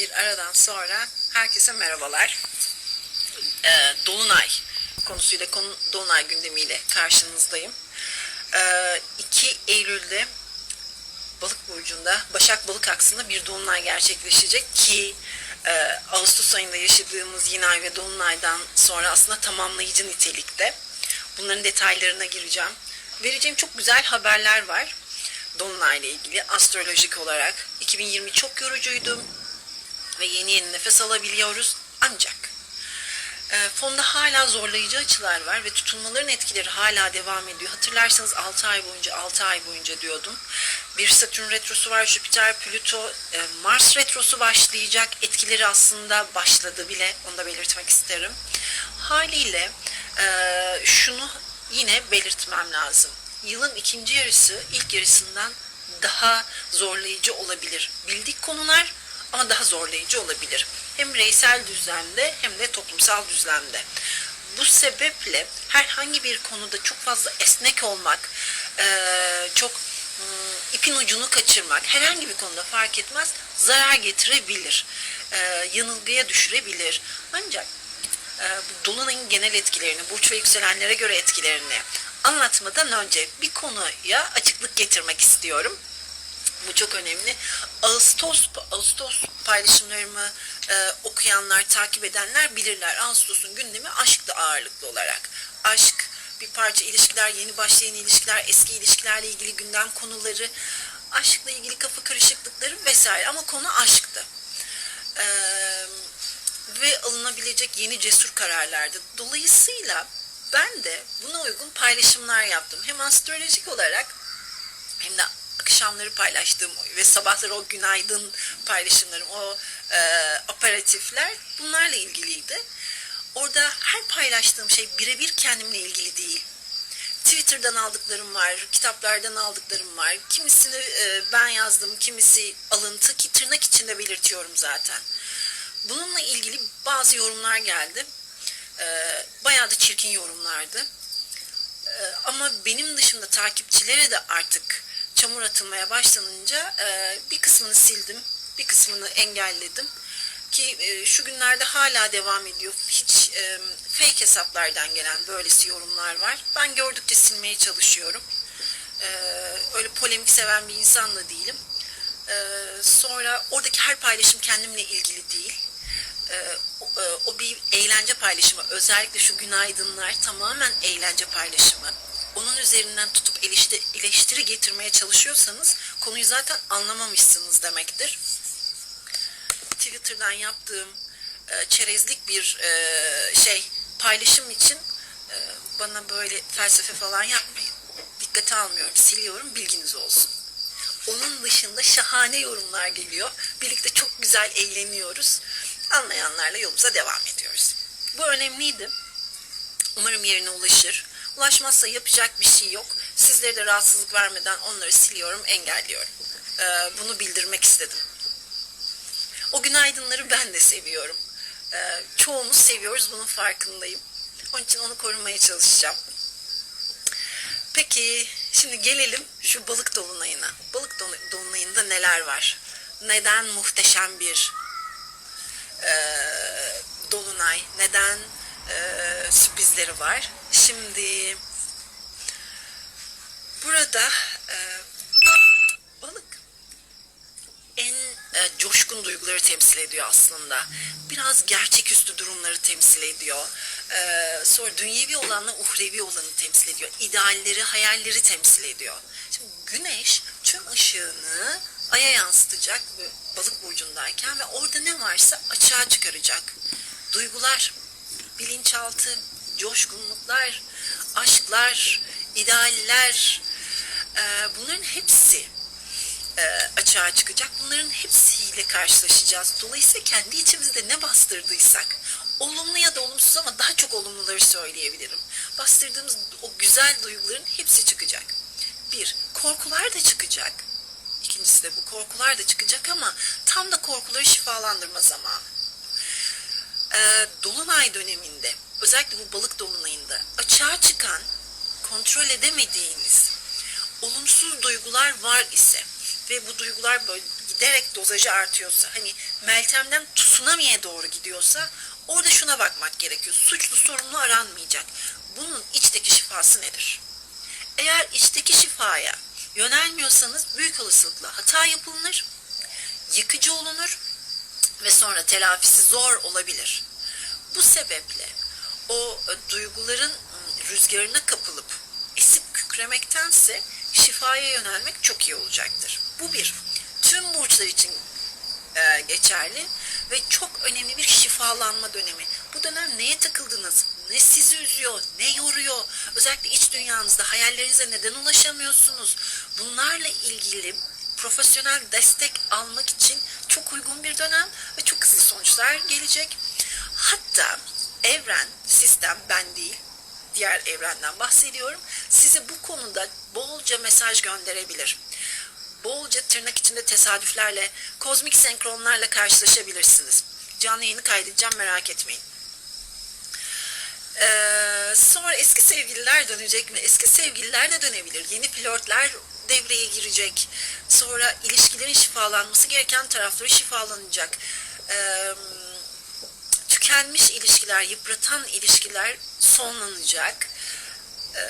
bir aradan sonra herkese merhabalar. Ee, Dolunay konusuyla, konu, Dolunay gündemiyle karşınızdayım. Ee, 2 Eylül'de Balık burcunda, Başak Balık aksında bir dolunay gerçekleşecek ki e, Ağustos ayında yaşadığımız yine ay ve dolunaydan sonra aslında tamamlayıcı nitelikte. Bunların detaylarına gireceğim. Vereceğim çok güzel haberler var. Dolunayla ilgili astrolojik olarak 2020 çok yorucuydu ve yeni yeni nefes alabiliyoruz. Ancak e, fonda hala zorlayıcı açılar var ve tutulmaların etkileri hala devam ediyor. Hatırlarsanız 6 ay boyunca 6 ay boyunca diyordum. Bir Satürn retrosu var, Jüpiter, Plüto, e, Mars retrosu başlayacak. Etkileri aslında başladı bile. Onu da belirtmek isterim. Haliyle e, şunu yine belirtmem lazım. Yılın ikinci yarısı ilk yarısından daha zorlayıcı olabilir. Bildik konular ama daha zorlayıcı olabilir. Hem bireysel düzlemde hem de toplumsal düzlemde. Bu sebeple herhangi bir konuda çok fazla esnek olmak, eee, çok ım, ipin ucunu kaçırmak herhangi bir konuda fark etmez zarar getirebilir. Eee, yanılgıya düşürebilir. Ancak e, bu dolunayın genel etkilerini, burç ve yükselenlere göre etkilerini anlatmadan önce bir konuya açıklık getirmek istiyorum. Bu çok önemli. Ağustos Ağustos paylaşımlarımı e, okuyanlar, takip edenler bilirler. Ağustos'un gündemi aşktı ağırlıklı olarak. Aşk, bir parça ilişkiler, yeni başlayan ilişkiler, eski ilişkilerle ilgili gündem konuları, aşkla ilgili kafa karışıklıkları vesaire ama konu aşktı. Eee ve alınabilecek yeni cesur kararlardı. Dolayısıyla ben de buna uygun paylaşımlar yaptım. Hem astrolojik olarak hem de akşamları paylaştığım ve sabahları o günaydın paylaşımlarım, o e, aparatifler bunlarla ilgiliydi. Orada her paylaştığım şey birebir kendimle ilgili değil. Twitter'dan aldıklarım var, kitaplardan aldıklarım var. Kimisini e, ben yazdım, kimisi alıntı ki tırnak içinde belirtiyorum zaten. Bununla ilgili bazı yorumlar geldi. Ee, bayağı da çirkin yorumlardı. Ee, ama benim dışında takipçilere de artık çamur atılmaya başlanınca e, bir kısmını sildim, bir kısmını engelledim. Ki e, şu günlerde hala devam ediyor. Hiç e, fake hesaplardan gelen böylesi yorumlar var. Ben gördükçe silmeye çalışıyorum. Ee, öyle polemik seven bir insan da değilim. Ee, sonra oradaki her paylaşım kendimle ilgili değil. Ee, o, e, o bir eğlence paylaşımı. Özellikle şu günaydınlar tamamen eğlence paylaşımı. Onun üzerinden tutup eleştiri, getirmeye çalışıyorsanız konuyu zaten anlamamışsınız demektir. Twitter'dan yaptığım e, çerezlik bir e, şey paylaşım için e, bana böyle felsefe falan yapmayın. Dikkate almıyorum, siliyorum, bilginiz olsun. Onun dışında şahane yorumlar geliyor. Birlikte çok güzel eğleniyoruz. Anlayanlarla yolumuza devam ediyoruz. Bu önemliydi. Umarım yerine ulaşır. Ulaşmazsa yapacak bir şey yok. Sizlere de rahatsızlık vermeden onları siliyorum, engelliyorum. Ee, bunu bildirmek istedim. O günaydınları ben de seviyorum. Ee, çoğumuz seviyoruz, bunun farkındayım. Onun için onu korumaya çalışacağım. Peki şimdi gelelim şu balık dolunayına. Balık dolu- dolunayında neler var? Neden muhteşem bir e, dolunay? Neden e, sürprizleri var? Şimdi burada e, balık en e, coşkun duyguları temsil ediyor aslında. Biraz gerçeküstü durumları temsil ediyor. E, sonra dünyevi olanla uhrevi olanı temsil ediyor. İdealleri, hayalleri temsil ediyor. Şimdi güneş tüm ışığını aya yansıtacak balık burcundayken ve orada ne varsa açığa çıkaracak. Duygular, bilinçaltı, coşkunluklar, aşklar, idealler, e, bunların hepsi e, açığa çıkacak. Bunların hepsiyle karşılaşacağız. Dolayısıyla kendi içimizde ne bastırdıysak, olumlu ya da olumsuz ama daha çok olumluları söyleyebilirim. Bastırdığımız o güzel duyguların hepsi çıkacak. Bir, korkular da çıkacak. İkincisi de bu korkular da çıkacak ama tam da korkuları şifalandırma zamanı. Ee, Dolunay döneminde, özellikle bu balık dolunayında açığa çıkan, kontrol edemediğiniz olumsuz duygular var ise ve bu duygular böyle giderek dozajı artıyorsa, hani Meltem'den tsunami'ye doğru gidiyorsa orada şuna bakmak gerekiyor. Suçlu sorumlu aranmayacak. Bunun içteki şifası nedir? Eğer içteki şifaya yönelmiyorsanız büyük olasılıkla hata yapılır, yıkıcı olunur ve sonra telafisi zor olabilir. Bu sebeple o e, duyguların m, rüzgarına kapılıp esip kükremektense şifaya yönelmek çok iyi olacaktır. Bu bir. Tüm burçlar için e, geçerli ve çok önemli bir şifalanma dönemi. Bu dönem neye takıldınız? Ne sizi üzüyor? Ne yoruyor? Özellikle iç dünyanızda hayallerinize neden ulaşamıyorsunuz? Bunlarla ilgili profesyonel destek almak için çok uygun bir dönem ve çok hızlı sonuçlar gelecek. Hatta evren, sistem ben değil, diğer evrenden bahsediyorum. Size bu konuda bolca mesaj gönderebilir. Bolca tırnak içinde tesadüflerle, kozmik senkronlarla karşılaşabilirsiniz. Canlı yayını kaydedeceğim merak etmeyin. Ee, sonra eski sevgililer dönecek mi? Eski sevgililer de dönebilir. Yeni flörtler devreye girecek. Sonra ilişkilerin şifalanması gereken tarafları şifalanacak. Ee, tükenmiş ilişkiler, yıpratan ilişkiler sonlanacak. Ee,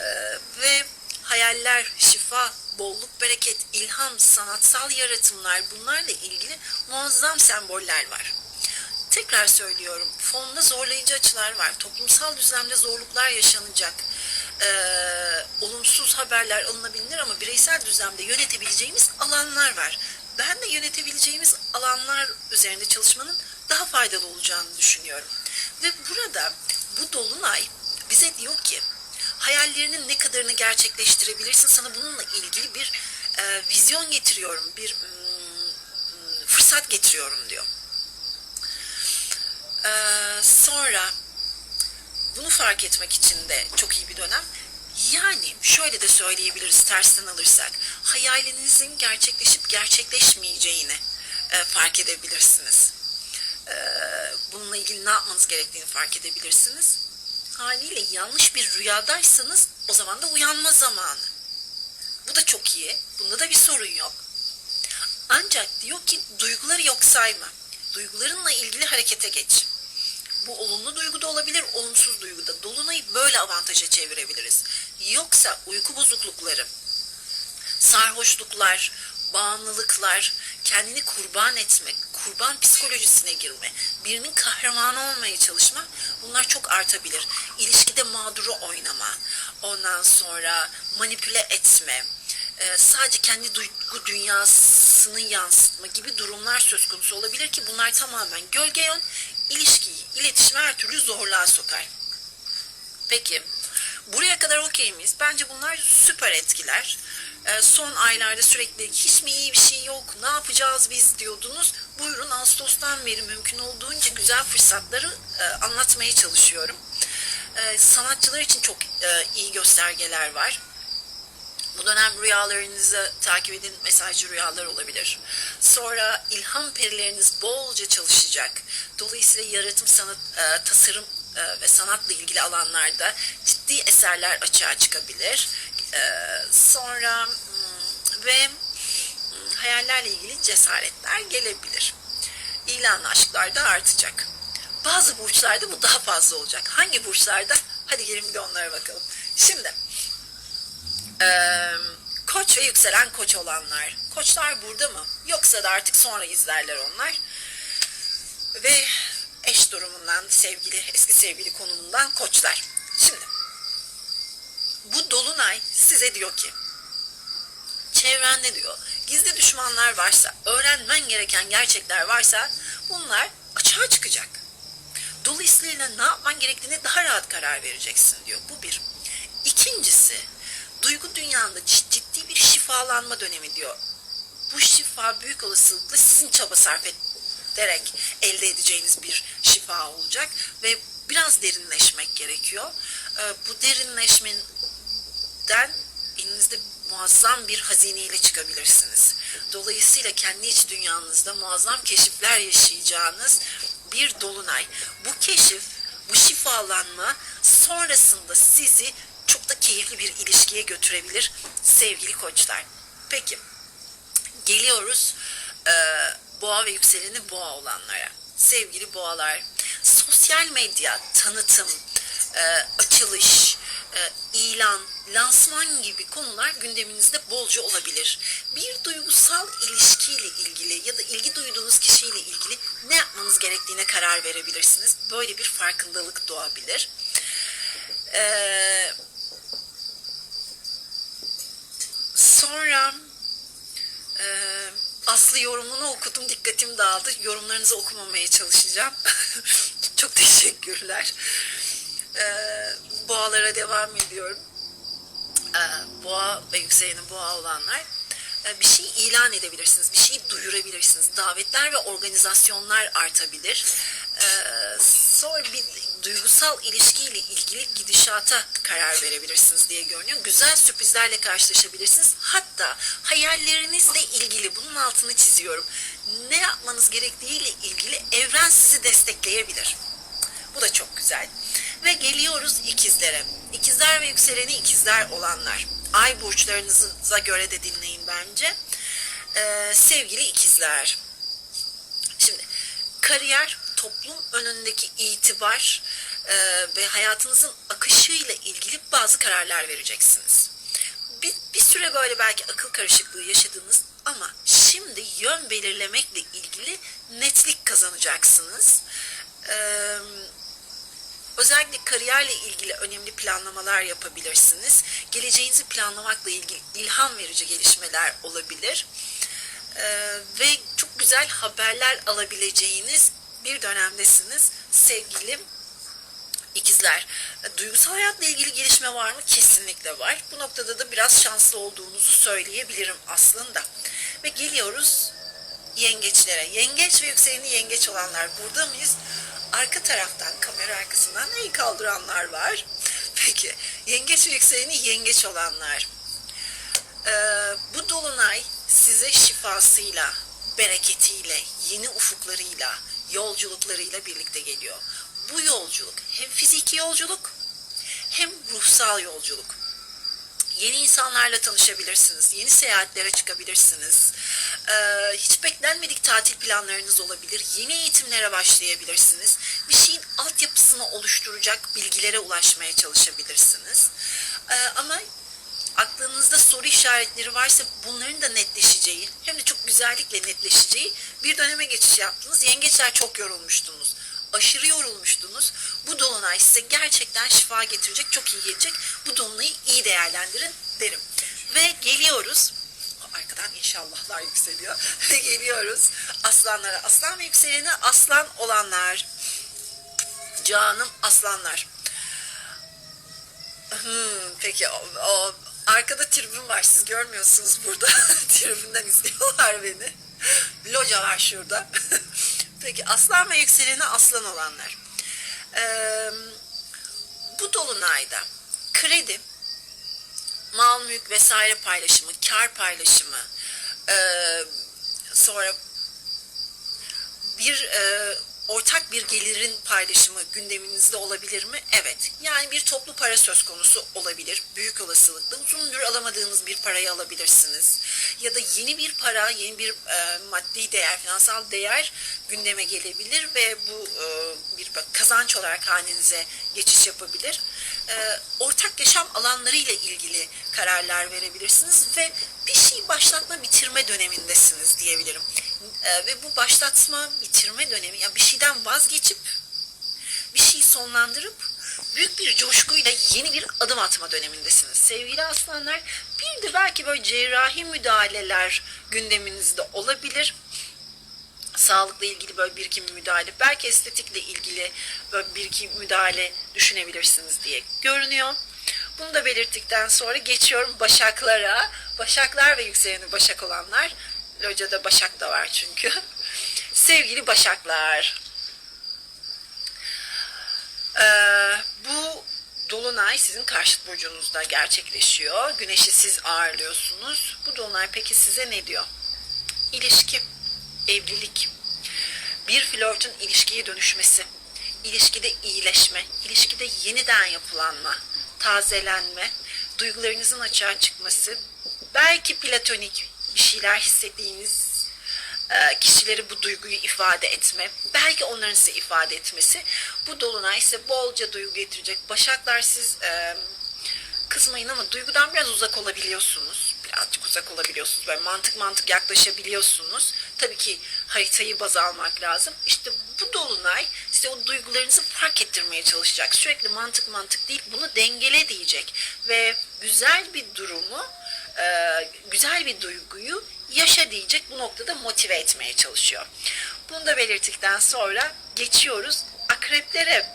ve hayaller, şifa, bolluk, bereket, ilham, sanatsal yaratımlar bunlarla ilgili muazzam semboller var. Tekrar söylüyorum, fonda zorlayıcı açılar var. Toplumsal düzlemde zorluklar yaşanacak. Ee, olumsuz haberler alınabilir ama bireysel düzlemde yönetebileceğimiz alanlar var. Ben de yönetebileceğimiz alanlar üzerinde çalışmanın daha faydalı olacağını düşünüyorum. Ve burada bu dolunay bize diyor ki hayallerinin ne kadarını gerçekleştirebilirsin sana bununla ilgili bir e, vizyon getiriyorum, bir mm, fırsat getiriyorum diyor. Ee, sonra bunu fark etmek için de çok iyi bir dönem. Yani şöyle de söyleyebiliriz tersten alırsak. Hayalinizin gerçekleşip gerçekleşmeyeceğini e, fark edebilirsiniz. E, bununla ilgili ne yapmanız gerektiğini fark edebilirsiniz. Haliyle yanlış bir rüyadaysanız o zaman da uyanma zamanı. Bu da çok iyi. Bunda da bir sorun yok. Ancak diyor ki duyguları yok sayma. Duygularınla ilgili harekete geç. Bu olumlu duygu da olabilir, olumsuz duygu da. Dolunayı böyle avantaja çevirebiliriz. Yoksa uyku bozuklukları, sarhoşluklar, bağımlılıklar, kendini kurban etmek, kurban psikolojisine girme, birinin kahramanı olmaya çalışma bunlar çok artabilir. İlişkide mağduru oynama, ondan sonra manipüle etme, e, sadece kendi duygu dünyasını yansıtma gibi durumlar söz konusu olabilir ki bunlar tamamen gölge yön, ilişkiyi, iletişimi her türlü zorluğa sokar. Peki, buraya kadar okey miyiz? Bence bunlar süper etkiler. Ee, son aylarda sürekli hiç mi iyi bir şey yok, ne yapacağız biz diyordunuz. Buyurun Ağustos'tan beri mümkün olduğunca güzel fırsatları e, anlatmaya çalışıyorum. Ee, sanatçılar için çok e, iyi göstergeler var. Bu dönem rüyalarınızı takip edin, mesajcı rüyalar olabilir. Sonra ilham perileriniz bolca çalışacak. Dolayısıyla yaratım, sanat, e, tasarım e, ve sanatla ilgili alanlarda ciddi eserler açığa çıkabilir. E, sonra hmm, ve hmm, hayallerle ilgili cesaretler gelebilir. İlan aşklar da artacak. Bazı burçlarda bu daha fazla olacak. Hangi burçlarda? Hadi gelin bir onlara bakalım. Şimdi ee, koç ve yükselen koç olanlar. Koçlar burada mı? Yoksa da artık sonra izlerler onlar. Ve eş durumundan, sevgili, eski sevgili konumundan koçlar. Şimdi bu dolunay size diyor ki çevrende diyor gizli düşmanlar varsa, öğrenmen gereken gerçekler varsa bunlar açığa çıkacak. Dolayısıyla ne yapman gerektiğine daha rahat karar vereceksin diyor. Bu bir. İkincisi duygu dünyanda ciddi bir şifalanma dönemi diyor. Bu şifa büyük olasılıkla sizin çaba sarf ederek elde edeceğiniz bir şifa olacak ve biraz derinleşmek gerekiyor. Ee, bu derinleşmeden elinizde muazzam bir hazineyle çıkabilirsiniz. Dolayısıyla kendi iç dünyanızda muazzam keşifler yaşayacağınız bir dolunay. Bu keşif, bu şifalanma sonrasında sizi çok da keyifli bir ilişkiye götürebilir sevgili koçlar. Peki geliyoruz e, boğa ve yükseleni boğa olanlara. Sevgili boğalar, sosyal medya, tanıtım, e, açılış, e, ilan, lansman gibi konular gündeminizde bolca olabilir. Bir duygusal ilişkiyle ilgili ya da ilgi duyduğunuz kişiyle ilgili ne yapmanız gerektiğine karar verebilirsiniz. Böyle bir farkındalık doğabilir. Ee, sonra e, Aslı yorumunu okudum. Dikkatim dağıldı. Yorumlarınızı okumamaya çalışacağım. Çok teşekkürler. Ee, boğalara devam ediyorum. Ee, boğa ve yükseleni boğa olanlar e, bir şey ilan edebilirsiniz, bir şey duyurabilirsiniz. Davetler ve organizasyonlar artabilir. Ee, sonra bir duygusal ilişkiyle ilgili gidişata karar verebilirsiniz diye görünüyor. Güzel sürprizlerle karşılaşabilirsiniz. Hatta hayallerinizle ilgili bunun altını çiziyorum. Ne yapmanız gerektiğiyle ilgili evren sizi destekleyebilir. Bu da çok güzel. Ve geliyoruz ikizlere. İkizler ve yükseleni ikizler olanlar. Ay burçlarınıza göre de dinleyin bence. Ee, sevgili ikizler. Şimdi kariyer, toplum önündeki itibar e, ve hayatınızın akışıyla ilgili bazı kararlar vereceksiniz. Bir, bir süre böyle belki akıl karışıklığı yaşadınız ama şimdi yön belirlemekle ilgili netlik kazanacaksınız. Ee, Özellikle kariyerle ilgili önemli planlamalar yapabilirsiniz. Geleceğinizi planlamakla ilgili ilham verici gelişmeler olabilir. Ee, ve çok güzel haberler alabileceğiniz bir dönemdesiniz sevgili ikizler. Duygusal hayatla ilgili gelişme var mı? Kesinlikle var. Bu noktada da biraz şanslı olduğunuzu söyleyebilirim aslında. Ve geliyoruz yengeçlere. Yengeç ve yükseleni yengeç olanlar burada mıyız? Arka taraftan, kamera arkasından el kaldıranlar var. Peki, yengeç ve yükseleni yengeç olanlar. Ee, bu dolunay size şifasıyla, bereketiyle, yeni ufuklarıyla, yolculuklarıyla birlikte geliyor. Bu yolculuk hem fiziki yolculuk hem ruhsal yolculuk. Yeni insanlarla tanışabilirsiniz, yeni seyahatlere çıkabilirsiniz. Ee, hiç beklenmedik tatil planlarınız olabilir, yeni eğitimlere başlayabilirsiniz. Bir şeyin altyapısını oluşturacak bilgilere ulaşmaya çalışabilirsiniz. Ee, ama aklınızda soru işaretleri varsa bunların da netleşeceği, hem de çok güzellikle netleşeceği bir döneme geçiş yaptınız. Yengeçler çok yorulmuştunuz aşırı yorulmuştunuz. Bu dolunay size gerçekten şifa getirecek, çok iyi gelecek. Bu dolunayı iyi değerlendirin derim. Ve geliyoruz. Arkadan inşallahlar yükseliyor. Ve geliyoruz aslanlara. Aslan ve yükseleni aslan olanlar. Canım aslanlar. Hmm, peki o, o, arkada tribün var siz görmüyorsunuz burada. Tribünden izliyorlar beni. Loca var şurada. Peki aslan ve yükseleni aslan olanlar. Ee, bu dolunayda kredi, mal mülk vesaire paylaşımı, kar paylaşımı, e, sonra bir e, ortak bir gelirin paylaşımı gündeminizde olabilir mi? Evet. Yani bir toplu para söz konusu olabilir. Büyük olasılıkla uzundur alamadığınız bir parayı alabilirsiniz. Ya da yeni bir para, yeni bir e, maddi değer, finansal değer gündeme gelebilir ve bu e, bir kazanç olarak hanenize geçiş yapabilir. E, ortak yaşam alanları ile ilgili kararlar verebilirsiniz ve bir şey başlatma bitirme dönemindesiniz diyebilirim. E, ve bu başlatma bitirme dönemi yani bir şeyden vazgeçip bir şeyi sonlandırıp büyük bir coşkuyla yeni bir adım atma dönemindesiniz. Sevgili aslanlar bir de belki böyle cerrahi müdahaleler gündeminizde olabilir. Sağlıkla ilgili böyle bir iki müdahale, belki estetikle ilgili böyle bir iki müdahale düşünebilirsiniz diye görünüyor. Bunu da belirttikten sonra geçiyorum Başaklara. Başaklar ve yükseleni Başak olanlar. Loca'da Başak da var çünkü. Sevgili Başaklar. Ee, bu Dolunay sizin karşıt burcunuzda gerçekleşiyor. Güneşi siz ağırlıyorsunuz. Bu Dolunay peki size ne diyor? İlişki, evlilik, bir flörtün ilişkiye dönüşmesi, ilişkide iyileşme, ilişkide yeniden yapılanma, tazelenme, duygularınızın açığa çıkması, belki platonik bir şeyler hissettiğiniz e, kişileri bu duyguyu ifade etme, belki onların size ifade etmesi. Bu dolunay size bolca duygu getirecek. Başaklar siz e, kızmayın ama duygudan biraz uzak olabiliyorsunuz. Birazcık uzak olabiliyorsunuz. Böyle mantık mantık yaklaşabiliyorsunuz. Tabii ki haritayı baz almak lazım. İşte bu dolunay size o duygularınızı fark ettirmeye çalışacak. Sürekli mantık mantık değil bunu dengele diyecek. Ve güzel bir durumu, e, güzel bir duyguyu yaşa diyecek bu noktada motive etmeye çalışıyor. Bunu da belirttikten sonra geçiyoruz akreplere.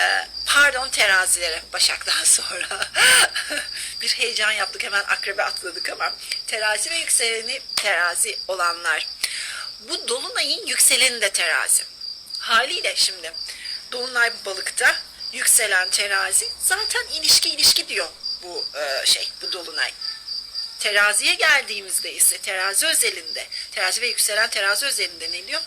Ee, pardon terazilere Başak'tan sonra bir heyecan yaptık hemen akrebe atladık ama terazi ve yükseleni terazi olanlar bu dolunayın yükseleni de terazi haliyle şimdi dolunay balıkta yükselen terazi zaten ilişki ilişki diyor bu e, şey bu dolunay Teraziye geldiğimizde ise terazi özelinde, terazi ve yükselen terazi özelinde ne diyor?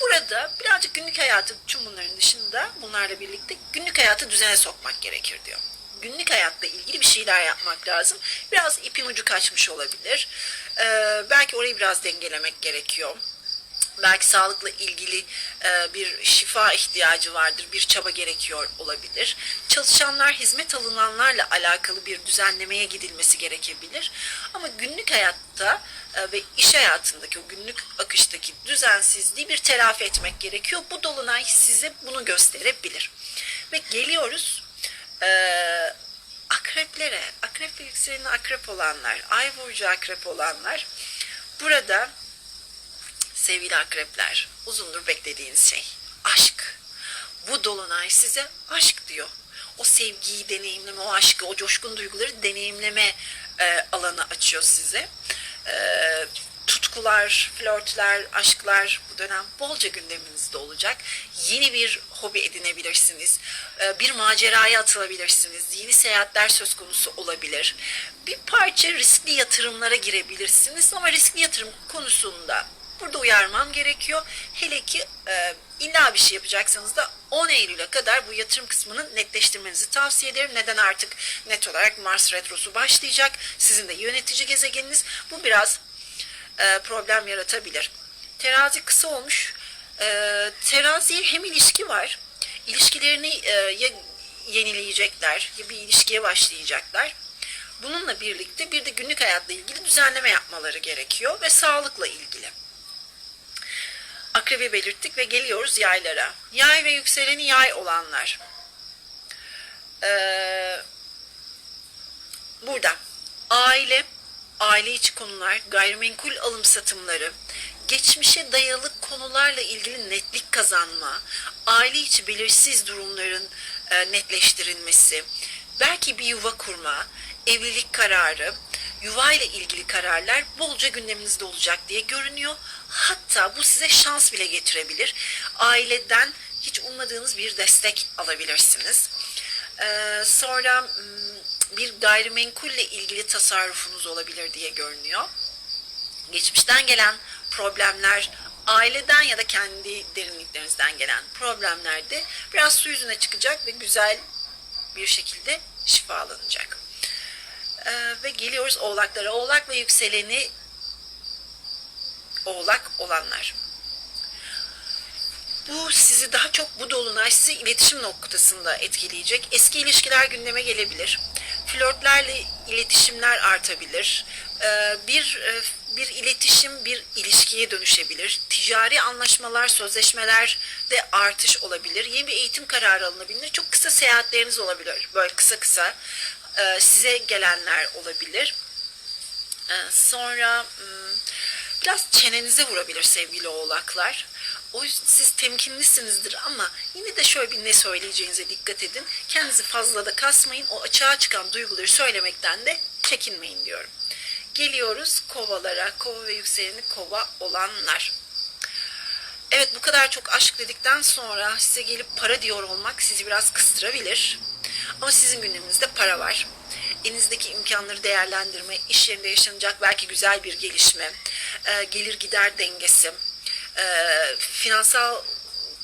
Burada birazcık günlük hayatı, tüm bunların dışında bunlarla birlikte günlük hayatı düzene sokmak gerekir diyor. Günlük hayatla ilgili bir şeyler yapmak lazım. Biraz ipin ucu kaçmış olabilir. Ee, belki orayı biraz dengelemek gerekiyor belki sağlıkla ilgili e, bir şifa ihtiyacı vardır, bir çaba gerekiyor olabilir. Çalışanlar, hizmet alınanlarla alakalı bir düzenlemeye gidilmesi gerekebilir. Ama günlük hayatta e, ve iş hayatındaki o günlük akıştaki düzensizliği bir telafi etmek gerekiyor. Bu dolunay size bunu gösterebilir. Ve geliyoruz e, akreplere, akrep yükseleni akrep olanlar, ay burcu akrep olanlar burada sevgili akrepler, uzundur beklediğiniz şey aşk. Bu dolunay size aşk diyor. O sevgiyi deneyimleme, o aşkı, o coşkun duyguları deneyimleme e, alanı açıyor size. E, tutkular, flörtler, aşklar bu dönem bolca gündeminizde olacak. Yeni bir hobi edinebilirsiniz. E, bir maceraya atılabilirsiniz. Yeni seyahatler söz konusu olabilir. Bir parça riskli yatırımlara girebilirsiniz ama riskli yatırım konusunda Burada uyarmam gerekiyor. Hele ki e, illa bir şey yapacaksanız da 10 Eylül'e kadar bu yatırım kısmını netleştirmenizi tavsiye ederim. Neden artık net olarak Mars Retrosu başlayacak. Sizin de yönetici gezegeniniz. Bu biraz e, problem yaratabilir. Terazi kısa olmuş. E, teraziye hem ilişki var. İlişkilerini e, ya yenileyecekler ya bir ilişkiye başlayacaklar. Bununla birlikte bir de günlük hayatla ilgili düzenleme yapmaları gerekiyor ve sağlıkla ilgili akrebi belirttik ve geliyoruz yaylara. Yay ve yükseleni yay olanlar. Ee, burada aile, aile içi konular, gayrimenkul alım satımları, geçmişe dayalı konularla ilgili netlik kazanma, aile içi belirsiz durumların e, netleştirilmesi, belki bir yuva kurma, evlilik kararı, yuva ile ilgili kararlar bolca gündeminizde olacak diye görünüyor. Hatta bu size şans bile getirebilir. Aileden hiç ummadığınız bir destek alabilirsiniz. Ee, sonra bir gayrimenkulle ilgili tasarrufunuz olabilir diye görünüyor. Geçmişten gelen problemler, aileden ya da kendi derinliklerinizden gelen problemlerde biraz su yüzüne çıkacak ve güzel bir şekilde şifalanacak. Ee, ve geliyoruz oğlaklara. Oğlak ve yükseleni oğlak olanlar. Bu sizi daha çok bu dolunay sizi iletişim noktasında etkileyecek. Eski ilişkiler gündeme gelebilir. Flörtlerle iletişimler artabilir. Ee, bir e, bir iletişim bir ilişkiye dönüşebilir. Ticari anlaşmalar, sözleşmeler de artış olabilir. Yeni bir eğitim kararı alınabilir. Çok kısa seyahatleriniz olabilir. Böyle kısa kısa e, size gelenler olabilir. E, sonra hmm, biraz çenenize vurabilir sevgili oğlaklar. O yüzden siz temkinlisinizdir ama yine de şöyle bir ne söyleyeceğinize dikkat edin. Kendinizi fazla da kasmayın. O açığa çıkan duyguları söylemekten de çekinmeyin diyorum. Geliyoruz kovalara. Kova ve yükseleni kova olanlar. Evet bu kadar çok aşk dedikten sonra size gelip para diyor olmak sizi biraz kıstırabilir. Ama sizin gündeminizde para var. Elinizdeki imkanları değerlendirme, iş yerinde yaşanacak belki güzel bir gelişme, e, gelir gider dengesi, e, finansal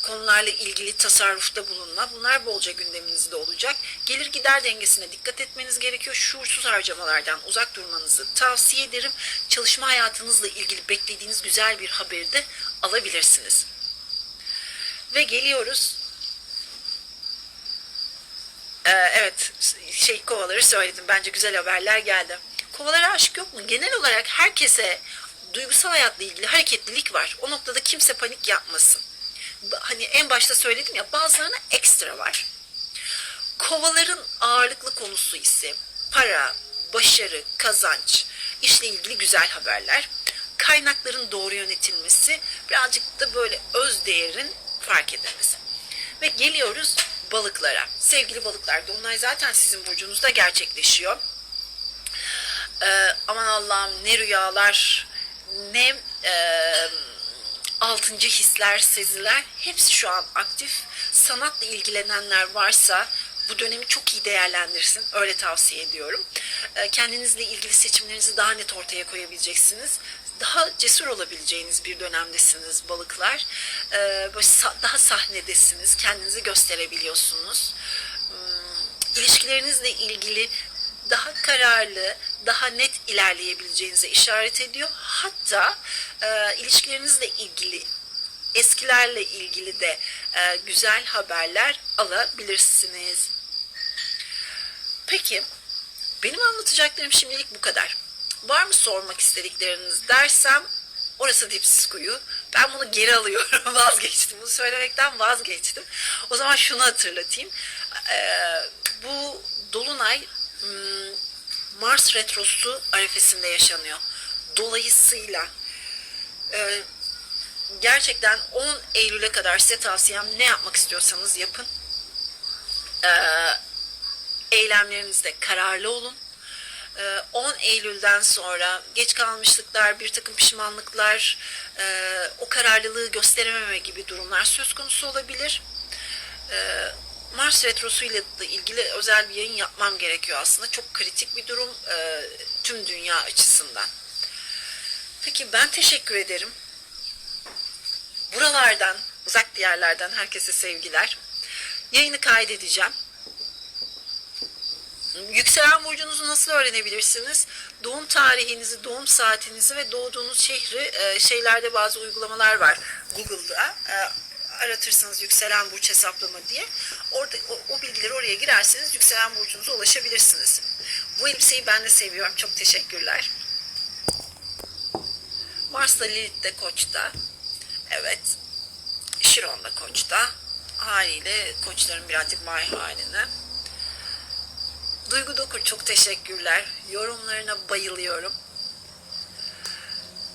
konularla ilgili tasarrufta bulunma. Bunlar bolca gündeminizde olacak. Gelir gider dengesine dikkat etmeniz gerekiyor. Şuursuz harcamalardan uzak durmanızı tavsiye ederim. Çalışma hayatınızla ilgili beklediğiniz güzel bir haberi de alabilirsiniz. Ve geliyoruz ee, evet şey kovaları söyledim. Bence güzel haberler geldi. Kovalara aşk yok mu? Genel olarak herkese duygusal hayatla ilgili hareketlilik var. O noktada kimse panik yapmasın. Hani en başta söyledim ya bazılarına ekstra var. Kovaların ağırlıklı konusu ise para, başarı, kazanç, işle ilgili güzel haberler. Kaynakların doğru yönetilmesi, birazcık da böyle öz değerin fark edilmesi. Ve geliyoruz balıklara. Sevgili balıklar, Dolunay zaten sizin burcunuzda gerçekleşiyor. Ee, aman Allah'ım ne rüyalar, ne e, altıncı hisler, seziler hepsi şu an aktif. Sanatla ilgilenenler varsa bu dönemi çok iyi değerlendirsin. Öyle tavsiye ediyorum. Ee, kendinizle ilgili seçimlerinizi daha net ortaya koyabileceksiniz. Daha cesur olabileceğiniz bir dönemdesiniz balıklar. Ee, böyle daha sahnedesiniz. Kendinizi gösterebiliyorsunuz. Hmm, ilişkilerinizle ilgili daha kararlı, daha net ilerleyebileceğinize işaret ediyor. Hatta e, ilişkilerinizle ilgili, eskilerle ilgili de e, güzel haberler alabilirsiniz. Peki, benim anlatacaklarım şimdilik bu kadar. Var mı sormak istedikleriniz dersem orası dipsiz kuyu. Ben bunu geri alıyorum. vazgeçtim. Bunu söylemekten vazgeçtim. O zaman şunu hatırlatayım. Ee, bu Dolunay hmm, Mars Retrosu arifesinde yaşanıyor. Dolayısıyla e, gerçekten 10 Eylül'e kadar size tavsiyem ne yapmak istiyorsanız yapın. Ee, eylemlerinizde kararlı olun. Ee, 10 Eylül'den sonra geç kalmışlıklar, bir takım pişmanlıklar, e, o kararlılığı gösterememe gibi durumlar söz konusu olabilir. Ee, Mars Retrosu ile ilgili özel bir yayın yapmam gerekiyor aslında. Çok kritik bir durum e, tüm dünya açısından. Peki ben teşekkür ederim. Buralardan, uzak diyarlardan herkese sevgiler. Yayını kaydedeceğim. Yükselen burcunuzu nasıl öğrenebilirsiniz? Doğum tarihinizi, doğum saatinizi ve doğduğunuz şehri e, şeylerde bazı uygulamalar var Google'da. E, aratırsınız yükselen burç hesaplama diye. Orada o, o bilgileri oraya girerseniz yükselen burcunuza ulaşabilirsiniz. Bu elbiseyi ben de seviyorum. Çok teşekkürler. Mars'ta Lilith de Koç'ta. Evet. Şiron da Koç'ta. Haliyle Koçların birazcık may haline. Duygu Dokur çok teşekkürler. Yorumlarına bayılıyorum.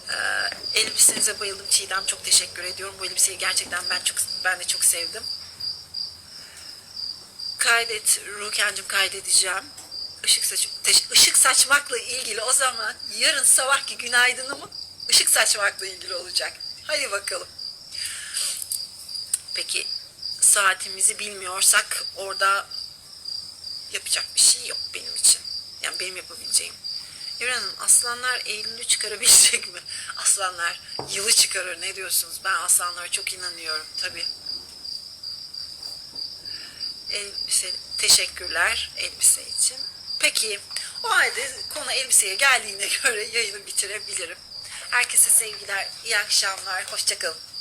Ee, elbisenize bayıldım Çiğdem çok teşekkür ediyorum. Bu elbiseyi gerçekten ben çok ben de çok sevdim. Kaydet Ruken'cim kaydedeceğim. Işık, saç, ışık saçmakla ilgili o zaman yarın sabahki günaydınımı ışık saçmakla ilgili olacak. Hadi bakalım. Peki saatimizi bilmiyorsak orada yapacak bir şey yok benim için. Yani benim yapabileceğim. Evren Hanım aslanlar Eylül'ü çıkarabilecek mi? Aslanlar yılı çıkarır ne diyorsunuz? Ben aslanlara çok inanıyorum tabii. Elbise, teşekkürler elbise için. Peki o halde konu elbiseye geldiğine göre yayını bitirebilirim. Herkese sevgiler, iyi akşamlar, hoşçakalın.